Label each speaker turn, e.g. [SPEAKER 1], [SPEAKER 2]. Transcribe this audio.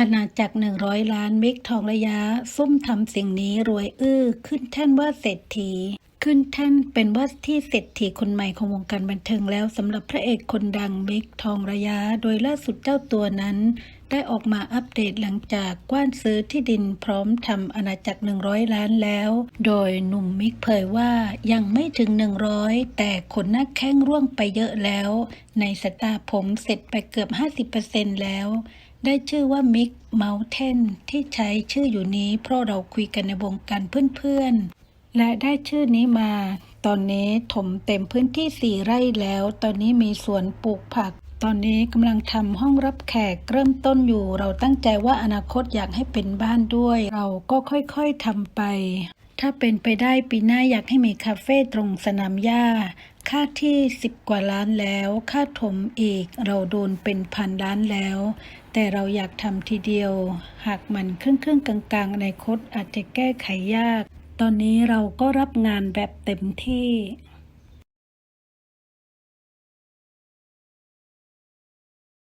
[SPEAKER 1] อาณาจักรหนึ่งร้อยล้านเมกทองระยะ ซุ่มทำสิ่งนี้รวยอื้อ ขึ้นแท่นว่าเศรษฐี ขึ้นแท่นเป็นว่าที่เศรษฐีคนใหม่ของวงการบันเทิงแล้วสำหรับพระเอกคนดังเมกทองระยะ โดยล่าสุดเจ้าตัวนั้น ได้ออกมาอัปเดตหลังจากกว้านซื้อที่ดินพร้อมทำอาณาจักร 100 ล้านแล้ว โดยหนุ่มมิกเผยว่ายังไม่ถึง 100 แต่ขนหน้าแข้งร่วงไปเยอะแล้ว ในสายตาผมเสร็จไปเกือบ 50%แล้ว ได้ชื่อว่ามิกเมลเทนที่ใช้ชื่ออยู่นี้เพราะเราคุยกันในวงการเพื่อนๆ และได้ชื่อนี้มา ตอนนี้ถมเต็มพื้นที่สี่ไร่แล้ว ตอนนี้มีสวนปลูกผัก ตอนนี้กำลังทำห้องรับแขกเริ่มต้นอยู่ เราตั้งใจว่าอนาคตอยากให้เป็นบ้านด้วย เราก็ค่อยๆทำไป ถ้าเป็นไปได้ปีหน้าอยากให้มีคาเฟ่ตรงสนามหญ้า ค่าที่สิบกว่าล้านแล้ว ค่าถมอีกเราโดนเป็นพันล้านแล้ว แต่เราอยากทำทีเดียว หากมันครึ่งครึ่งๆกลางๆในคดอาจจะแก้ไขยาก ตอนนี้เราก็รับงานแบบเต็มที่